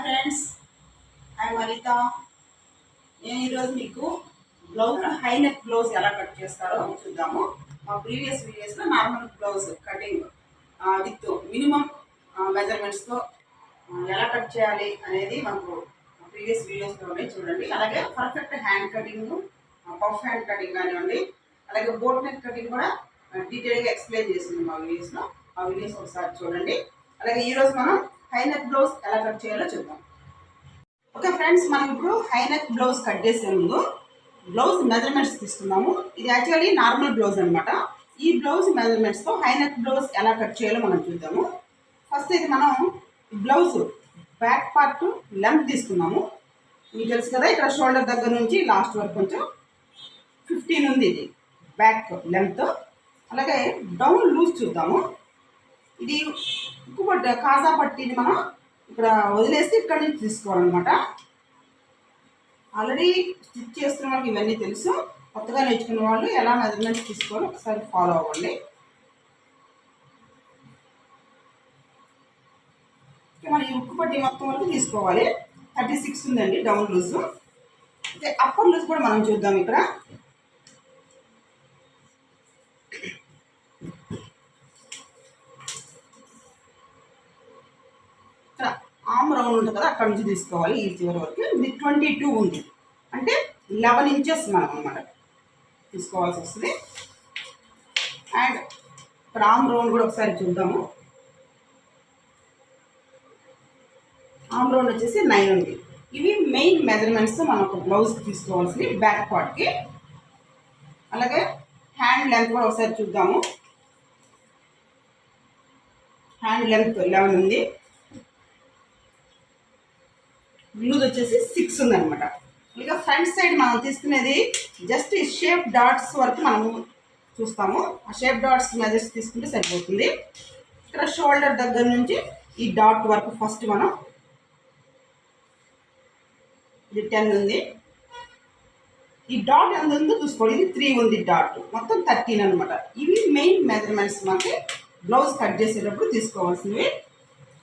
Hi friends hi వనిత నేను ఈరోజు మీకు బ్లౌజ్ హై నెక్ బ్లౌజ్ ఎలా కట్ చేస్తారో చూద్దాము. మా ప్రీవియస్ వీడియోస్లో normal blouse cutting with minimum మెజర్మెంట్స్తో ఎలా కట్ చేయాలి అనేది మనకు ప్రీవియస్ వీడియోస్లో చూడండి. అలాగే perfect hand cutting puff hand cutting కానివ్వండి అలాగే బోట్ నెక్ కటింగ్ కూడా డీటెయిల్గా ఎక్స్ప్లెయిన్ చేసింది మా వీడియోస్లో ఆ వీడియోస్ ఒకసారి చూడండి. అలాగే ఈరోజు మనం హై నెక్ బ్లౌజ్ ఎలా కట్ చేయాలో చూద్దాం. ఓకే ఫ్రెండ్స్ మనం ఇప్పుడు హై నెక్ బ్లౌజ్ కట్ చేసే ముందు బ్లౌజ్ మెజర్మెంట్స్ తీసుకున్నాము ఇది యాక్చువల్లీ నార్మల్ బ్లౌజ్ అనమాట ఈ బ్లౌజ్ మెజర్మెంట్స్తో హై నెక్ బ్లౌజ్ ఎలా కట్ చేయాలో మనం చూద్దాము. ఫస్ట్ ఇది మనం బ్లౌజ్ బ్యాక్ పార్ట్ లెంత్ తీసుకున్నాము మీకు తెలుసు కదా ఇక్కడ షోల్డర్ దగ్గర నుంచి లాస్ట్ వరకు కొంచెం ఫిఫ్టీన్ ఉంది ఇది బ్యాక్ లెంత్ అలాగే డౌన్ లూజ్ చూద్దాము. ఇది ఉక్కు కాజా పట్టిని మనం ఇక్కడ వదిలేసి ఇక్కడ నుంచి తీసుకోవాలన్నమాట. ఆల్రెడీ స్టిచ్ చేస్తున్న వాళ్ళకి ఇవన్నీ తెలుసు. కొత్తగా నేర్చుకున్న వాళ్ళు ఎలా మెజర్మెంట్స్ తీసుకోవాలో ఒకసారి ఫాలో అవ్వండి. మనం ఈ ఉక్కు పట్టి మొత్తం వరకు తీసుకోవాలి. థర్టీ సిక్స్ ఉందండి డౌన్ లూజు అయితే అప్పర్ లూజ్ కూడా మనం చూద్దాం ఇక్కడ. ఆమ్ రౌండ్ ఉంటుంది కదా అక్కడ నుంచి తీసుకోవాలి ఈ చివరి వరకు. ఇది ట్వంటీ టూ ఉంది. అంటే లెవెన్ ఇంచెస్ మనం అనమాట తీసుకోవాల్సి వస్తుంది. అండ్ ఇక్కడ ఆమ్ రౌండ్ కూడా ఒకసారి చూద్దాము. ఆమ్ రౌండ్ వచ్చేసి నైన్ ఉంది. ఇవి మెయిన్ మెజర్మెంట్స్ మనం ఒక బ్లౌజ్కి తీసుకోవాల్సింది బ్యాక్ పార్ట్కి అలాగే హ్యాండ్ లెంత్ కూడా ఒకసారి చూద్దాము. హ్యాండ్ లెంత్ లెవెన్ ఉంది. బ్లూది వచ్చేసి సిక్స్ ఉందనమాట ఇక ఫ్రంట్ సైడ్ మనం తీసుకునేది జస్ట్ ఈ షేప్ డాట్స్ వరకు మనము చూస్తాము. ఆ షేప్ డాట్స్ మెజర్స్ తీసుకుంటే సరిపోతుంది. ఇక్కడ షోల్డర్ దగ్గర నుంచి ఈ డాట్ వరకు ఫస్ట్ మనం ఇది టెన్ ఉంది. ఈ డాట్ ఎంత ఉందో చూసుకోండి. ఇది త్రీ ఉంది డాట్ మొత్తం థర్టీన్ అనమాట ఇవి మెయిన్ మెజర్మెంట్స్ మనకి బ్లౌజ్ కట్ చేసేటప్పుడు తీసుకోవాల్సినవి.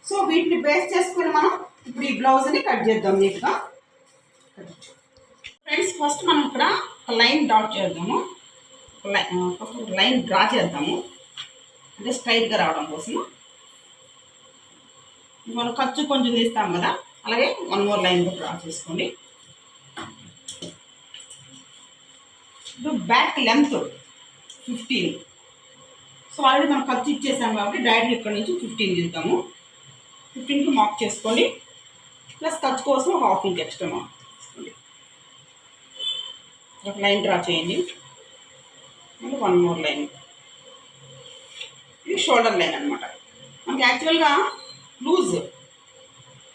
సో వీటిని బేస్ చేసుకొని మనం ఇప్పుడు ఈ బ్లౌజ్ని కట్ చేద్దాం నీట్గా. ఫ్రెండ్స్ ఫస్ట్ మనం ఇక్కడ ఒక లైన్ డాట్ చేద్దాము. లైన్ ఫస్ట్ లైన్ డ్రా చేద్దాము. అంటే స్ట్రైట్గా రావడం కోసం. మనం ఖర్చు కొంచెం తీస్తాం కదా. అలాగే వన్ మోర్ లైన్ డ్రా చేసుకోండి. ఇప్పుడు back length fifteen so already మనం ఖర్చు ఇచ్చేసాం కాబట్టి డైరెక్ట్ ఇక్కడ నుంచి ఫిఫ్టీన్ తీద్దాము. ఫిఫ్టీన్కి మార్క్ చేసుకోండి. ప్లస్ ఖర్చు కోసం హాఫ్ ఇంచ్ ఎక్స్ట్రా మార్క్ ఒక లైన్ డ్రా చేయండి. మళ్ళీ వన్ మోర్ లైన్ ఇది షోల్డర్ లైన్ అనమాట మనకి యాక్చువల్గా లూజ్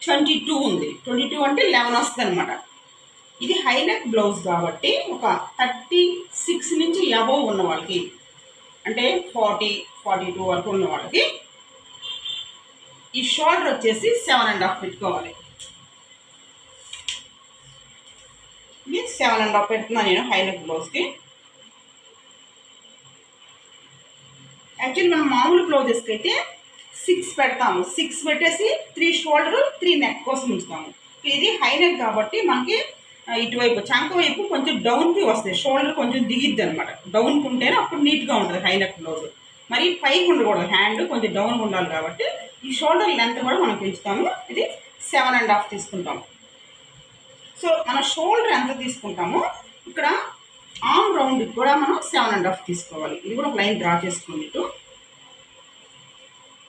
ట్వంటీ టూ ఉంది. ట్వంటీ టూ అంటే లెవెన్ వస్తుంది అనమాట ఇది హై నెక్ బ్లౌజ్ కాబట్టి ఒక థర్టీ సిక్స్ నుంచి అబవ్ ఉన్న వాళ్ళకి అంటే ఫార్టీ ఫార్టీ టూ వరకు ఉన్న వాళ్ళకి ఈ షోల్డర్ వచ్చేసి సెవెన్ అండ్ హాఫ్ పెట్టుకోవాలి. ఇది సెవెన్ అండ్ హాఫ్ పెడుతున్నాను నేను హై నెక్ బ్లౌజ్కి యాక్చువల్లీ మనం మామూలు బ్లౌజెస్కి అయితే సిక్స్ పెడతాము. సిక్స్ పెట్టేసి త్రీ షోల్డర్ త్రీ నెక్ కోసం ఉంచుతాము. ఇది హై నెక్ కాబట్టి మనకి ఇటువైపు చంక వైపు కొంచెం డౌన్కి వస్తాయి. షోల్డర్ కొంచెం దిగిద్ది అనమాట డౌన్కి ఉంటేనే అప్పుడు నీట్గా ఉంటుంది హై నెక్ బ్లౌజ్ మరి పైకి ఉండకూడదు. హ్యాండ్ కొంచెం డౌన్గా ఉండాలి కాబట్టి ఈ షోల్డర్ లెంత్ కూడా మనం పెంచుతాము. ఇది సెవెన్ అండ్ హాఫ్ తీసుకుంటాము. సో మన షోల్డర్ ఎంత తీసుకుంటామో ఇక్కడ ఆర్మ్ రౌండ్ కూడా మనం సెవెన్ అండ్ హాఫ్ తీసుకోవాలి. ఇది కూడా ఒక లైన్ డ్రా చేసుకోండి ఇటు.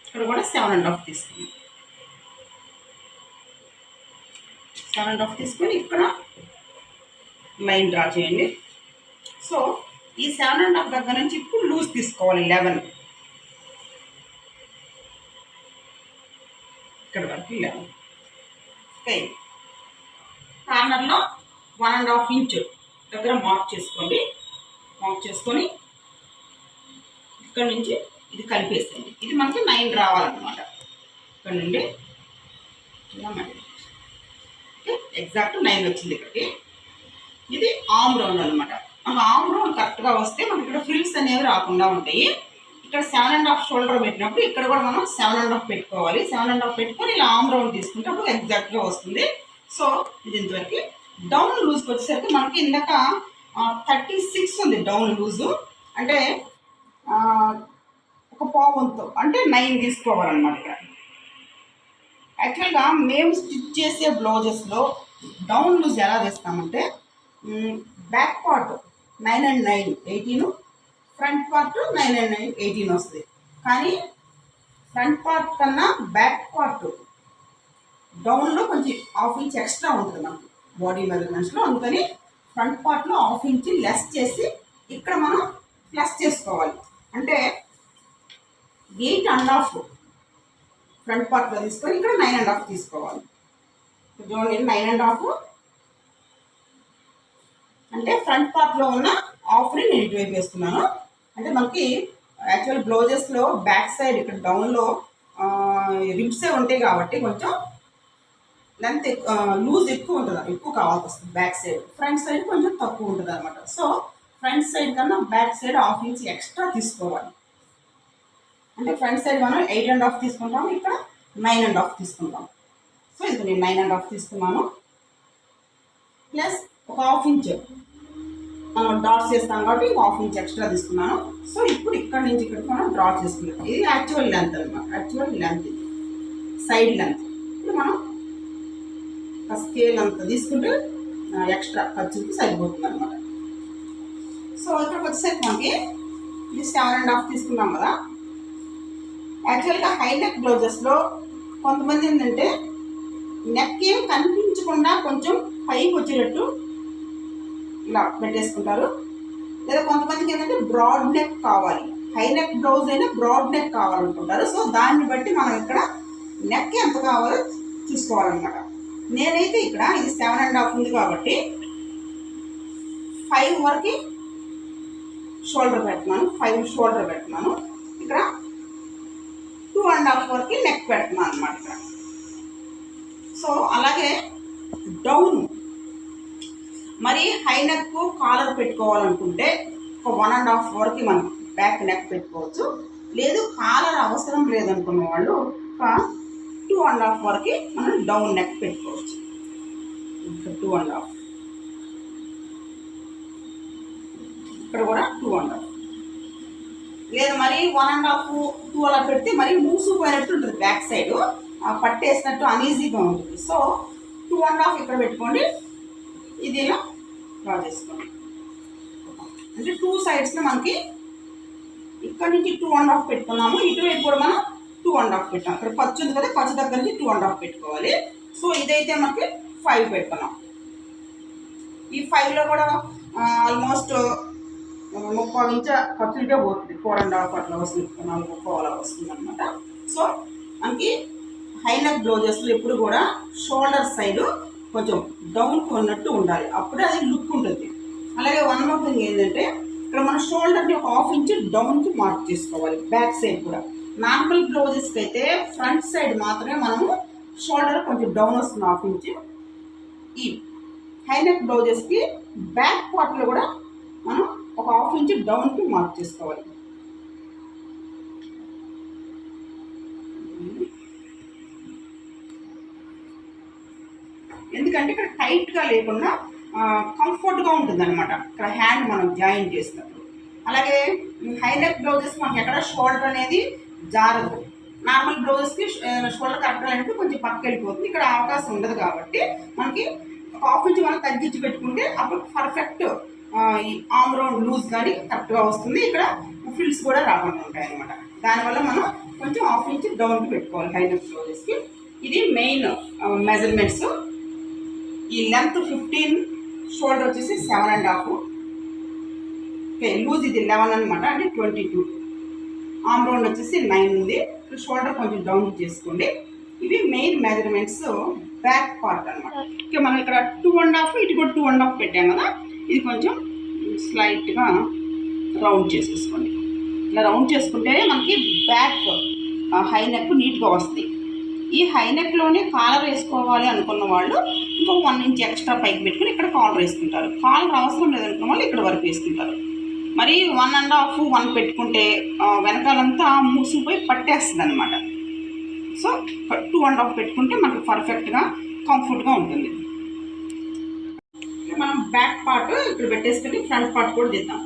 ఇక్కడ కూడా సెవెన్ అండ్ హాఫ్ తీసుకుని సెవెన్ అండ్ హాఫ్ తీసుకొని ఇక్కడ లైన్ డ్రా చేయండి. సో ఈ సెవెన్ అండ్ హాఫ్ దగ్గర నుంచి ఇప్పుడు లూజ్ తీసుకోవాలి లెవెన్. ఇక్కడ వరకు లెవెన్. ఓకే. కార్నర్లో వన్ అండ్ హాఫ్ ఇంచ్ దగ్గర మార్క్ చేసుకోండి. మార్క్ చేసుకొని ఇక్కడ నుంచి ఇది కలిపేసేయండి. ఇది మనకి నైన్ రావాలన్నమాట. ఇక్కడ నుండి ఎగ్జాక్ట్ నైన్ వచ్చింది ఇక్కడికి. ఇది ఆమ్ రౌండ్ అనమాట మనకు ఆమ్ రౌండ్ కరెక్ట్గా వస్తే మనకి ఇక్కడ ఫ్రిల్స్ అనేవి రాకుండా ఉంటాయి. ఇక్కడ సెవెన్ అండ్ హాఫ్ షోల్డర్ పెట్టినప్పుడు ఇక్కడ కూడా మనం సెవెన్ అండ్ హాఫ్ పెట్టుకోవాలి. సెవెన్ అండ్ హాఫ్ పెట్టుకొని ఇలా ఆమ్ రౌండ్ తీసుకుంటే అప్పుడు ఎగ్జాక్ట్గా వస్తుంది. సో ఇది ఇంతవరకు డౌన్ లూజ్కి వచ్చేసరికి మనకి ఇందాక థర్టీ సిక్స్ ఉంది డౌన్ లూజు అంటే ఒక పావంతో అంటే నైన్ తీసుకోవాలన్నమాట ఇక్కడ. యాక్చువల్గా మేము స్టిచ్ చేసే బ్లౌజెస్లో డౌన్ లూజ్ ఎలా తీస్తామంటే back part nine and nine eighteen front part nine and nine eighteen వస్తుంది కానీ ఫ్రంట్ పార్ట్ కన్నా బ్యాక్ పార్ట్ డౌన్లో కొంచెం హాఫ్ ఇంచ్ ఎక్స్ట్రా ఉంటుంది మనకు బాడీ మెజర్మెంట్స్లో అందుకని ఫ్రంట్ పార్ట్లో హాఫ్ ఇంచ్ లెస్ చేసి ఇక్కడ మనం ప్లస్ చేసుకోవాలి. అంటే ఎయిట్ అండ్ హాఫ్ ఫ్రంట్ పార్ట్లో తీసుకొని ఇక్కడ నైన్ అండ్ హాఫ్ తీసుకోవాలి. చూడండి నైన్ అండ్ హాఫ్ అంటే ఫ్రంట్ పార్ట్లో ఉన్న హాఫ్ని నేను ఇటువైపు వేస్తున్నాను. అంటే మనకి యాక్చువల్ బ్లౌజెస్లో బ్యాక్ సైడ్ ఇక్కడ డౌన్లో రిబ్సే ఉంటాయి కాబట్టి కొంచెం లెంత్ లూజ్ uh, ఎక్కువ ఉంటుంది. ఎక్కువ కావాల్సి వస్తుంది బ్యాక్ సైడ్ ఫ్రంట్ సైడ్ కొంచెం తక్కువ ఉంటుంది అనమాట సో ఫ్రంట్ సైడ్ కన్నా back side half inch extra తీసుకోవాలి. అంటే ఫ్రంట్ సైడ్ మనం ఎయిట్ అండ్ హాఫ్ తీసుకుంటాము. ఇక్కడ నైన్ అండ్ హాఫ్ తీసుకుంటాం సో ఇది నేను నైన్ అండ్ హాఫ్ తీసుకున్నాను. ప్లస్ ఒక హాఫ్ ఇంచ్ మనం డాట్స్ చేస్తాం కాబట్టి ఒక హాఫ్ ఇంచ్ ఎక్స్ట్రా తీసుకున్నాను. సో ఇప్పుడు ఇక్కడ నుంచి ఇక్కడికి మనం డ్రా చేసుకున్నాం ఇది యాక్చువల్ లెంత్ అనమాట యాక్చువల్ లెంత్ ఇది సైడ్ లెంత్ ఇప్పుడు మనం స్కేల్ అంత తీసుకుంటే ఎక్స్ట్రా ఖర్చుకి సరిపోతుంది అనమాట సో ఇక్కడికి వచ్చేసరికి మనకి ఇది సెవెన్ అండ్ హాఫ్ తీసుకున్నాం కదా. యాక్చువల్గా హైటెక్ బ్లౌజెస్లో కొంతమంది ఏంటంటే నెక్ ఏం కనిపించకుండా కొంచెం పైకి వచ్చేటట్టు ఇలా పెట్టేసుకుంటారు. లేదా కొంతమందికి ఏంటంటే బ్రాడ్ నెక్ కావాలి. హై నెక్ బ్లౌజ్ అయినా బ్రాడ్ నెక్ కావాలనుకుంటారు. సో దాన్ని బట్టి మనం ఇక్కడ నెక్ ఎంత కావాలో చూసుకోవాలన్నమాట. నేనైతే ఇక్కడ ఇది సెవెన్ అండ్ హాఫ్ ఉంది కాబట్టి ఫైవ్ వరకు షోల్డర్ పెడుతున్నాను. ఫైవ్ షోల్డర్ పెడుతున్నాను. ఇక్కడ టూ అండ్ హాఫ్ వరకు నెక్ పెడుతున్నాను అనమాట ఇక్కడ. సో అలాగే డౌన్ మరి హై నెక్ కాలర్ పెట్టుకోవాలనుకుంటే ఒక వన్ అండ్ హాఫ్ వరకు మనం బ్యాక్ నెక్ పెట్టుకోవచ్చు. లేదు కాలర్ అవసరం లేదనుకున్న వాళ్ళు ఒక టూ అండ్ హాఫ్ వరకు మనం డౌన్ నెక్ పెట్టుకోవచ్చు. Two and half. ఇక్కడ కూడా టూ అండ్ హాఫ్. లేదు మరి వన్ అండ్ హాఫ్ టూ అలా పెడితే మరి మూసుకుపోయినట్టు ఉంటుంది బ్యాక్ సైడ్. పట్టేసినట్టు అనీజీగా ఉంటుంది. సో టూ అండ్ హాఫ్ ఇక్కడ పెట్టుకోండి. ఇది ఇలా డ్రా చేసుకోండి. అంటే టూ సైడ్స్ని మనకి ఇక్కడ నుంచి టూ అండ్ హాఫ్ పెట్టుకున్నాము. ఇటువైపు కూడా మనం టూ అండ్ హాఫ్ పెట్టాం ఇక్కడ పచ్చి ఉంది కదా పచ్చి దగ్గర నుంచి టూ అండ్ హాఫ్ పెట్టుకోవాలి. సో ఇదైతే మనకి ఫైవ్ పెట్టుకున్నాం ఈ ఫైవ్లో కూడా ఆల్మోస్ట్ ముప్పై నుంచి ఖర్చులకే పోతుంది. ఫోర్ అండ్ హాఫ్ అట్లా వస్తుంది. నాలుగు ముప్పై అలా వస్తుంది అనమాట సో మనకి హై నెక్ బ్లౌజెస్లో ఎప్పుడు కూడా షోల్డర్ సైడ్ కొంచెం డౌన్కి ఉన్నట్టు ఉండాలి. అప్పుడే అది లుక్ ఉంటుంది. అలాగే వన్ మోర్ థింగ్ ఏంటంటే ఇక్కడ మన షోల్డర్ని ఒక హాఫ్ ఇంచ్ డౌన్కి మార్క్ చేసుకోవాలి. బ్యాక్ సైడ్ కూడా. నార్మల్ బ్లౌజెస్కి అయితే ఫ్రంట్ సైడ్ మాత్రమే మనము షోల్డర్ కొంచెం డౌన్ వస్తుంది హాఫ్ ఇంచ్ ఈ హైనెక్ బ్లౌజెస్కి బ్యాక్ పార్ట్లో కూడా మనం ఒక హాఫ్ ఇంచ్ డౌన్కి మార్క్ చేసుకోవాలి. ఎందుకంటే ఇక్కడ టైట్గా లేకుండా కంఫర్ట్గా ఉంటుంది అనమాట ఇక్కడ హ్యాండ్ మనం జాయిన్ చేసినప్పుడు. అలాగే హైనెక్ బ్లౌజెస్ మనకి ఎక్కడ షోల్డర్ అనేది జారదు. నార్మల్ బ్లౌజ్కి షోల్డర్ కరెక్ట్ లేనప్పుడు కొంచెం పక్కకి వెళ్ళిపోతుంది. ఇక్కడ అవకాశం ఉండదు కాబట్టి మనకి హాఫ్ ఇంచ్ మనం తగ్గించి పెట్టుకుంటే అప్పుడు పర్ఫెక్ట్ ఈ ఆమ్ రౌండ్ లూజ్ కానీ కరెక్ట్గా వస్తుంది. ఇక్కడ ఫిల్స్ కూడా రాకుండా ఉంటాయి అనమాట దానివల్ల మనం కొంచెం హాఫ్ ఇంచ్ డౌన్కి పెట్టుకోవాలి హై నెక్ బ్లౌజెస్కి. ఇది మెయిన్ మెజర్మెంట్స్ ఈ లెంత్ ఫిఫ్టీన్ షోల్డర్ వచ్చేసి seven and half okay loose ఇది లెవెన్ అనమాట అంటే ట్వంటీ టూ ఆమ్ రౌండ్ వచ్చేసి నైన్ ఉంది. షోల్డర్ కొంచెం డౌన్ చేసుకోండి. ఇవి మెయిన్ మెజర్మెంట్స్ బ్యాక్ పార్ట్ అనమాట ఓకే మనం ఇక్కడ టూ అండ్ హాఫ్ ఇటు కూడా టూ అండ్ హాఫ్ పెట్టాం కదా. ఇది కొంచెం స్లైట్గా రౌండ్ చేసేసుకోండి ఇలా రౌండ్ చేసుకుంటేనే మనకి బ్యాక్ హై నెక్ నీట్గా వస్తుంది. ఈ హై నెక్లోనే కాలర్ వేసుకోవాలి అనుకున్న వాళ్ళు ఇంకొక వన్ ఇంచ్ ఎక్స్ట్రా పైకి పెట్టుకుని ఇక్కడ కాలర్ వేసుకుంటారు. కాలర్ అవసరం లేదనుకున్న వాళ్ళు ఇక్కడ వరకు వేసుకుంటారు. మరి వన్ అండ్ హాఫ్ వన్ పెట్టుకుంటే వెనకాలంతా మూసిపోయి పట్టేస్తుంది అనమాట సో టూ అండ్ హాఫ్ పెట్టుకుంటే మనకు పర్ఫెక్ట్గా కంఫర్ట్గా ఉంటుంది. మనం బ్యాక్ పార్ట్ ఇక్కడ పెట్టేసుకొని ఫ్రంట్ పార్ట్ కూడా దిద్దాం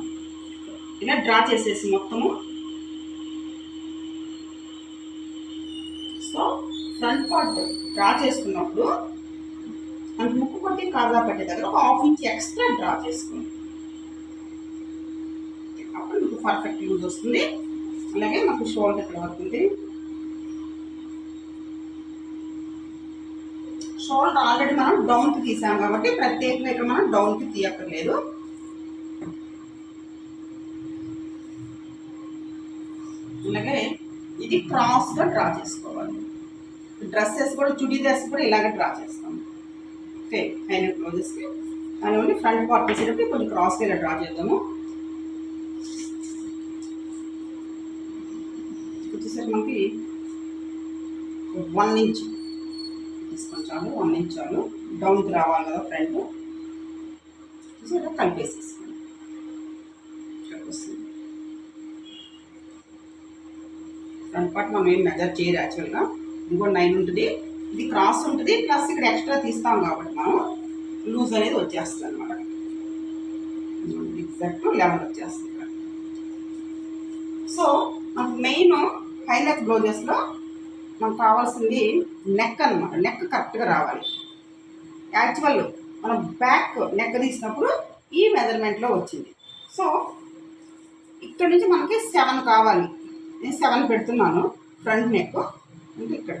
ఇలా డ్రా చేసేసి మొత్తము. సో ఫ్రంట్ పార్ట్ డ్రా చేసుకున్నప్పుడు మనకి ముక్కు కొట్టి కాజా పట్టే దగ్గర ఒక హాఫ్ ఇంచ్ ఎక్స్ట్రా డ్రా చేసుకుంటాం పర్ఫెక్ట్ యూజ్ వస్తుంది. అలాగే మాకు షోల్డర్ ఇక్కడ వస్తుంది షోల్డర్ ఆల్రెడీ మనం డౌన్కి తీసాం కాబట్టి ప్రత్యేకంగా ఇక్కడ మనం డౌన్కి తీయక్కర్లేదు. అలాగే ఇది క్రాస్గా డ్రా చేసుకోవాలి. డ్రెస్సెస్ కూడా చుడీదార్స్ కూడా ఇలాగే డ్రా చేస్తాం. ఓకే పైన క్లోజెస్కి దానివల్ల ఫ్రంట్ పార్ట్ వేసేటప్పుడు కొంచెం క్రాస్గా ఇలా డ్రా చేద్దాము. వచ్చేసరికి మనకి వన్ ఇంచ్ తీసుకొని చాలు. వన్ ఇంచ్ చాలు డౌన్కి రావాలి కదా ఫ్రంట్ సో ఇలా కలిపేసేసుకోండి ఫ్రంట్ పార్ట్ మనం ఏం మెజర్ చేయరు యాక్చువల్గా ఇది కూడా నైన్ ఉంటుంది. ఇది క్రాస్ ఉంటుంది. ప్లస్ ఇక్కడ ఎక్స్ట్రా తీస్తాం కాబట్టి మనం లూజ్ అనేది వచ్చేస్తుంది అనమాట ఎగ్జాక్ట్ లెవెన్ వచ్చేస్తుంది సో మనకు మెయిన్ హైలైట్ బ్లౌజెస్లో మనకు కావాల్సింది నెక్ అనమాట నెక్ కరెక్ట్గా రావాలి. యాక్చువల్ మనం బ్యాక్ నెక్ తీసినప్పుడు ఈ మెజర్మెంట్లో వచ్చింది. సో ఇక్కడ నుంచి మనకి సెవెన్ కావాలి. నేను సెవెన్ పెడుతున్నాను. ఫ్రంట్ నెక్ అంటే ఇక్కడ.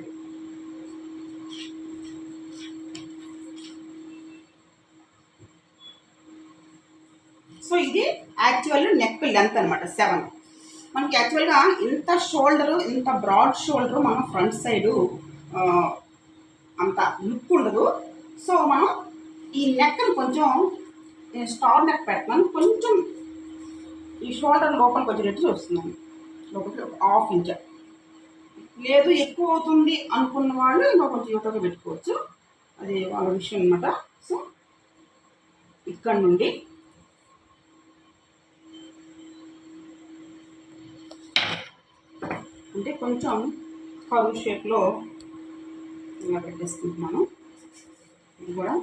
సో ఇది యాక్చువల్ నెక్ లెంత్ అనమాట సెవెన్ మనకి యాక్చువల్గా ఇంత షోల్డరు ఇంత బ్రాడ్ షోల్డరు మనం ఫ్రంట్ సైడు అంత లుక్ ఉండదు. సో మనం ఈ నెక్ని కొంచెం స్టార్ నెక్ పెడుతున్నాను కొంచెం ఈ షోల్డర్ లోపలికి వచ్చేటట్టు చూస్తున్నాను లోపలికి ఒక హాఫ్ ఇంచ్ లేదు ఎక్కువ అవుతుంది అనుకున్న వాళ్ళు ఇంకా కొంచెం యువతగా పెట్టుకోవచ్చు. అది వాళ్ళ విషయం అనమాట సో ఇక్కడ నుండి అంటే కొంచెం కరువు షేప్లో ఇలా పెట్టేసుకుంటున్నాను. ఇది కూడా.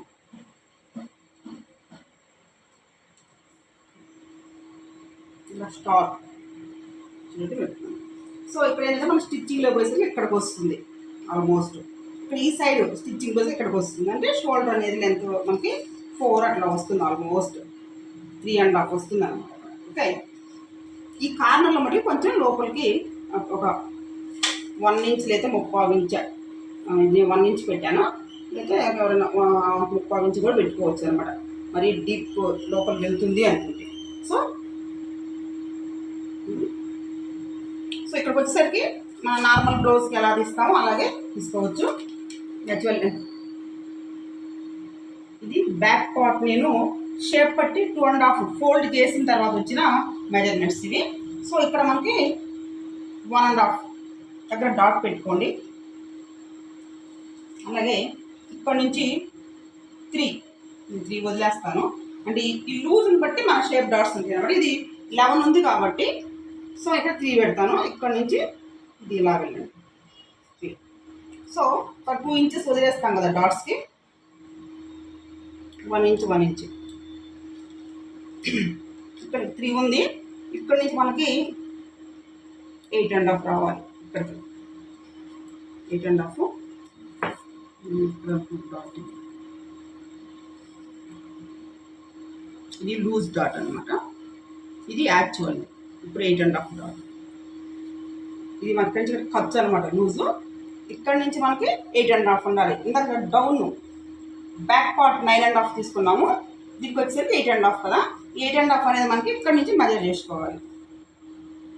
ఇలా స్టార్ అనేది పెట్టుకున్నాను సో ఇప్పుడు ఏంటంటే మనం స్టిచ్చింగ్లో పోయేసరికి ఇక్కడికి వస్తుంది ఆల్మోస్ట్. ఇక్కడ ఈ సైడ్ స్టిచ్చింగ్ పోసి ఇక్కడికి వస్తుంది. అంటే షోల్డర్ అనేది లెంత్ మనకి ఫోర్ అట్లా వస్తుంది ఆల్మోస్ట్. త్రీ అండ్ హాఫ్ వస్తుంది అనమాట ఓకే? ఈ కార్నర్లో మటుకు కొంచెం లోపలికి ఒక వన్ ఇంచ్ లేదా ముప్పావు ఇంచ్. నేను వన్ ఇంచ్ పెట్టాను. లేదా ఎవరైనా ఆ, ముప్పావు ఇంచ్ కూడా పెట్టుకోవచ్చు అనమాట మరి డీప్ లోపలికి వెళ్తుంది అనుకుంటే. సో సో ఇక్కడికి వచ్చేసరికి మన నార్మల్ బ్లౌజ్కి ఎలా తీస్తామో అలాగే తీసుకోవచ్చు. యాక్చువల్ ఇది బ్యాక్ పార్ట్ నేను షేప్ పట్టి టూ అండ్ హాఫ్ ఫోల్డ్ చేసిన తర్వాత వచ్చిన మెజర్మెంట్స్ ఇవి. సో ఇక్కడ మనకి వన్ అండ్ హాఫ్ దగ్గర డాట్ పెట్టుకోండి. అలాగే ఇక్కడ నుంచి త్రీ త్రీ వదిలేస్తాను. అంటే ఈ- లూజ్ని బట్టి మన షేప్ డాట్స్ ఉంటాయి కాబట్టి ఇది లెవెన్ ఉంది కాబట్టి సో ఇక్కడ త్రీ పెడతాను. ఇక్కడ నుంచి ఇది ఇలా వెళ్ళండి. త్రీ. సో ఒక టూ ఇంచెస్ వదిలేస్తాం కదా డాట్స్కి. One inch one inch. ఇక్కడ త్రీ ఉంది. ఇక్కడ నుంచి మనకి ఎయిట్ అండ్ హాఫ్ రావాలి. ఇక్కడికి. ఎయిట్ అండ్ హాఫ్ డాట్ ఇది లూజ్ డాట్ అనమాట ఇది యాక్చువల్ ఇప్పుడు ఎయిట్ అండ్ హాఫ్ డాట్ ఇది మనకి నుంచి ఖర్చు అనమాట లూజు ఇక్కడ నుంచి మనకి ఎయిట్ అండ్ హాఫ్ ఉండాలి. ఇందాక down back part nine and half తీసుకున్నాము. దీనికి వచ్చేసరికి ఎయిట్ అండ్ హాఫ్ కదా. ఎయిట్ అండ్ హాఫ్ అనేది మనకి ఇక్కడ నుంచి మెజర్ చేసుకోవాలి.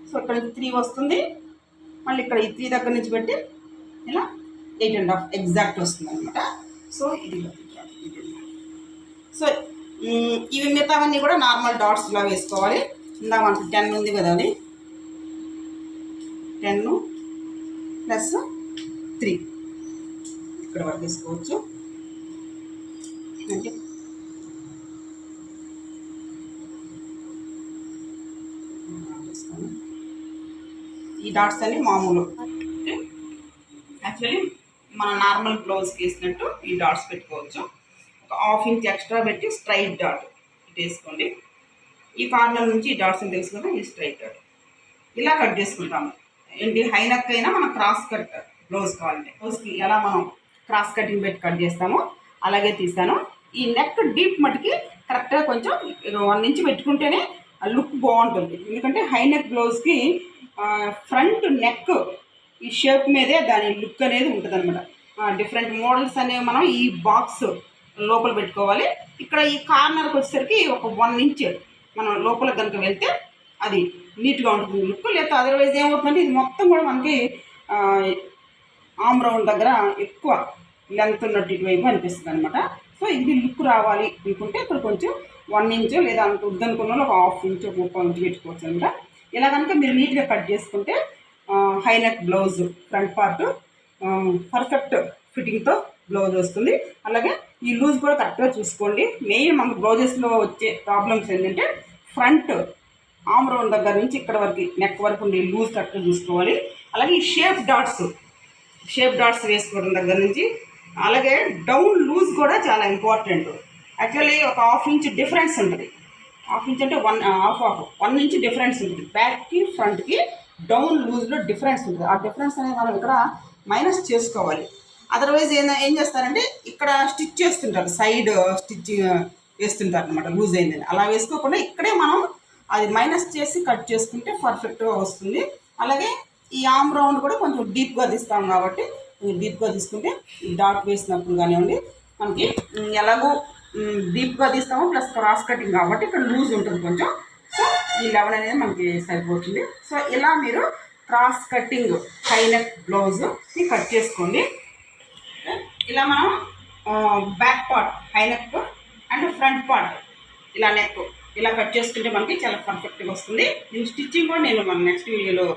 సో ఇక్కడ నుంచి త్రీ వస్తుంది. మళ్ళీ ఇక్కడ ఈ త్రీ దగ్గర నుంచి పెట్టి ఇలా ఎయిట్ అండ్ హాఫ్ ఎగ్జాక్ట్ వస్తుంది అనమాట సో ఇది సో ఇవి మిగతావన్నీ కూడా నార్మల్ డాట్స్లా వేసుకోవాలి. ఇందా మనకి టెన్ ఉంది కదా అది. టెన్ ప్లస్ త్రీ ఇక్కడ వరకు వేసుకోవచ్చు. అంటే ఈ డాట్స్ అన్ని మామూలు. యాక్చువల్లీ మన నార్మల్ బ్లౌజ్కి వేసినట్టు ఈ డాట్స్ పెట్టుకోవచ్చు. ఒక హాఫ్ ఇంచ్ ఎక్స్ట్రా పెట్టి స్ట్రైట్ డాట్ ఇటు వేసుకోండి. ఈ కార్నర్ నుంచి ఈ డాట్స్ అని తెలుసు ఈ స్ట్రైట్ డాట్. ఇలా కట్ చేసుకుంటాము. ఏంటి హైనక్ అయినా మనం క్రాస్ కట్ బ్లౌజ్ కావాలంటే. బ్లౌజ్కి ఎలా మనం క్రాస్ కటింగ్ పెట్టి కట్ చేస్తామో అలాగే తీస్తాను. ఈ నెక్ డీప్ మటుకి కరెక్ట్గా కొంచెం వన్ ఇంచ్ పెట్టుకుంటేనే లుక్ బాగుంటుంది. ఎందుకంటే హై నెక్ బ్లౌజ్కి ఫ్రంట్ నెక్ ఈ షేప్ మీదే దాని లుక్ అనేది ఉంటుంది అనమాట డిఫరెంట్ మోడల్స్ అనేవి మనం ఈ బాక్స్ లోపల పెట్టుకోవాలి. ఇక్కడ ఈ కార్నర్కి వచ్చేసరికి ఒక వన్ ఇంచ్ మనం లోపల కనుక వెళ్తే అది నీట్గా ఉంటుంది లుక్. లేకపోతే అదర్వైజ్ ఏమవుతుందంటే ఇది మొత్తం కూడా మనకి ఆమ్ రౌండ్ దగ్గర ఎక్కువ లెంత్ ఉన్నట్టు ఇటువైపు అనిపిస్తుంది అనమాట సో ఇది లుక్ రావాలి అనుకుంటే ఇక్కడ కొంచెం వన్ ఇంచ్ లేదా అంత వద్దనుకున్న వాళ్ళు ఒక హాఫ్ ఇంచ్ ఒక ముప్పై ఇంచ్ పెట్టుకోవచ్చు అనమాట ఇలా కనుక మీరు నీట్గా కట్ చేసుకుంటే high neck blouse front part perfect ఫిట్టింగ్తో blouse వస్తుంది. అలాగే ఈ లూజ్ కూడా కరెక్ట్గా చూసుకోండి. మెయిన్ మన బ్లౌజెస్లో వచ్చే ప్రాబ్లమ్స్ ఏంటంటే ఫ్రంట్ ఆమ్ రౌండ్ దగ్గర నుంచి ఇక్కడ వరకు నెక్ వరకు ఉండే లూజ్ కరెక్ట్గా చూసుకోవాలి. అలాగే ఈ షేప్ డాట్స్ షేప్ డాట్స్ వేసుకోవడం దగ్గర నుంచి అలాగే డౌన్ లూజ్ కూడా చాలా ఇంపార్టెంట్. యాక్చువల్లీ ఒక హాఫ్ ఇంచ్ డిఫరెన్స్ ఉంటుంది. హాఫ్ ఇంచ్ అంటే one half half one inch difference ఉంటుంది. బ్యాక్కి ఫ్రంట్కి డౌన్ లూజ్లో డిఫరెన్స్ ఉంటుంది. ఆ డిఫరెన్స్ అనేది మనం ఇక్కడ మైనస్ చేసుకోవాలి. అదర్వైజ్ ఏం ఏం చేస్తారంటే ఇక్కడ స్టిచ్ చేస్తుంటారు. సైడ్ స్టిచ్ uh, uh, వేస్తుంటారు అనమాట లూజ్ అయిందని. అలా వేసుకోకుండా ఇక్కడే మనం అది మైనస్ చేసి కట్ చేసుకుంటే పర్ఫెక్ట్గా వస్తుంది. అలాగే ఈ ఆమ్ రౌండ్ కూడా కొంచెం డీప్గా తీస్తాం కాబట్టి డీప్గా తీసుకుంటే డాట్ వేసినప్పుడు కానివ్వండి మనకి ఎలాగో డీప్గా తీస్తాము ప్లస్ క్రాస్ కటింగ్ కాబట్టి ఇక్కడ లూజ్ ఉంటుంది కొంచెం. సో ఈ లెవెల్ అనేది మనకి సరిపోతుంది. సో ఇలా మీరు క్రాస్ కటింగ్ హైనెక్ బ్లౌజ్ని కట్ చేసుకోండి. ఇలా మనం back part high neck and front part ఇలా నెక్ ఇలా కట్ చేసుకుంటే మనకి చాలా పర్ఫెక్ట్గా వస్తుంది. దీని స్టిచ్చింగ్ కూడా నేను మన నెక్స్ట్ వీడియోలో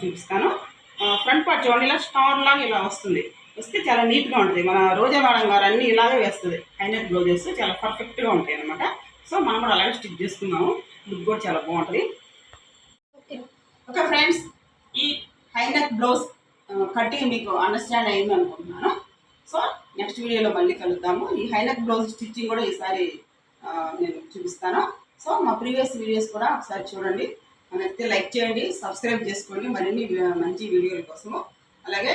చూపిస్తాను. ఫ్రంట్ పార్ట్ చూడండి ఇలా స్టార్ లాగా ఇలా వస్తుంది. వస్తే చాలా నీట్గా ఉంటుంది. మన రోజా మేడం గారు అన్నీ ఇలాగే వేస్తుంది. హైనక్ బ్లౌజెస్ చాలా పర్ఫెక్ట్గా ఉంటాయి అనమాట సో మనం కూడా అలాగే స్టిచ్ చేసుకున్నాము లుక్ కూడా చాలా బాగుంటుంది. ఓకే. ఫ్రెండ్స్ ఈ హైనెక్ బ్లౌజ్ కటింగ్ మీకు అండర్స్టాండ్ అయింది అనుకుంటున్నాను. సో నెక్స్ట్ వీడియోలో మళ్ళీ కలుద్దాము. ఈ హైనెక్ బ్లౌజ్ స్టిచ్చింగ్ కూడా ఈసారి నేను చూపిస్తాను. సో మా ప్రీవియస్ వీడియోస్ కూడా ఒకసారి చూడండి. నచ్చితే లైక్ చేయండి సబ్స్క్రైబ్ చేసుకోండి. మరిన్ని మంచి వీడియోల కోసము. అలాగే